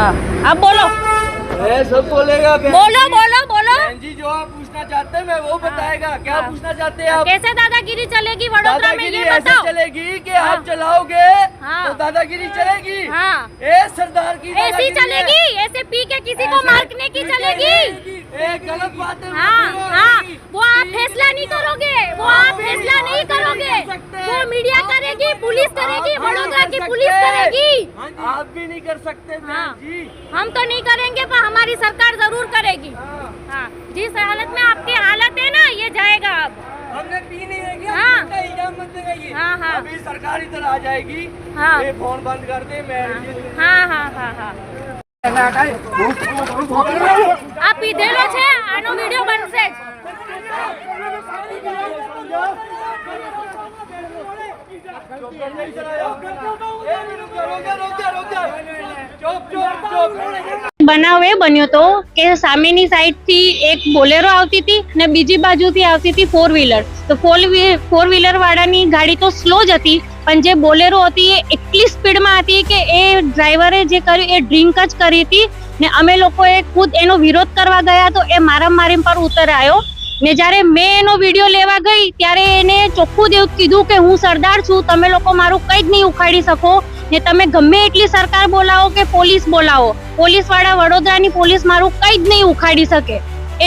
हाँ। अब बोलो। मैं सब बोलेगा बोलो बोलो बोलो। जी जो आप पूछना चाहते हैं मैं वो बताएगा। क्या हाँ। पूछना चाहते हैं आप? कैसे दादागिरी चलेगी? वडोदरा में ये ऐसे बताओ चलेगी कि हाँ। आप चलाओगे हाँ। तो दादागिरी चलेगी? हाँ। ए सरदार की ऐसी चलेगी? ऐसे पी के किसी को मारने की चलेगी? गलत बात है हाँ हाँ। वो आप फैसला नहीं करोगे। वो आप फैसला नहीं करोगे। वो मीडिया करेगी पुलिस करेगी पुलिस करेगी आप भी नहीं कर सकते बहन हाँ। जी हम तो नहीं करेंगे पर हमारी सरकार जरूर करेगी हाँ। हाँ जिस हालत में आपकी हालत है ना ये जाएगा अब हमने पी नहीं है क्या हाँ। उल्टा इल्जाम मत लगाइए हाँ, हाँ। अभी सरकार इधर आ जाएगी हाँ। ये फोन बंद कर दे मैं હા હા હા હા આ પીધેલો છે આનો વિડિયો બનશે જ બનાવ એ બન્યો તો કે સામેની સાઈડથી એક બોલેરો આવતી હતી ને બીજી બાજુથી આવતી હતી ફોર વ્હીલર તો ફોર વ્હીલર વાળાની ગાડી તો સ્લો જ હતી, પણ જે બોલેરો હતી એ એટલી સ્પીડમાં હતી કે એ ડ્રાઈવરે જે કર્યું એ ડ્રિંક જ કરી હતી ને અમે લોકોએ ખુદ એનો વિરોધ કરવા ગયા તો એ મારામારી પર ઉતરાયો. ને જ્યારે મેં એનો વીડિયો લેવા ગઈ, ત્યારે એને ચોખ્ખું દેવું કીધું કે હું સરદાર છું, તમે લોકો મારું કંઈ જ નહીં ઉખાડી શકો. ને તમે ગમે એટલી સરકાર બોલાવો કે પોલીસ બોલાવો પોલીસવાળા વડોદરાની પોલીસ મારું કંઈ જ નહીં ઉખાડી શકે.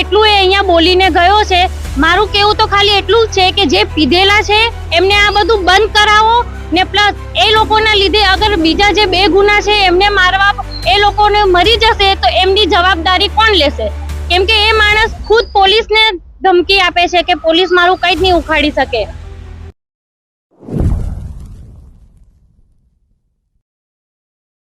એટલું એ અહીંયા બોલીને ગયો છે. મારું કેવું તો ખાલી એટલું જ છે કે જે પીધેલા છે, એમને આ બધું બંધ કરાવો. ને પ્લસ એ લોકોના લીધે અગર બીજા જે બે ગુના છે, એમને મારવા એ લોકોને મરી જશે, તો એમની જવાબદારી કોણ લેશે? કેમ કે એ માણસ ખુદ પોલીસને ધમકી આપે છે કે પોલીસ મારું કંઈ જ નહીં ઉખાડી શકે.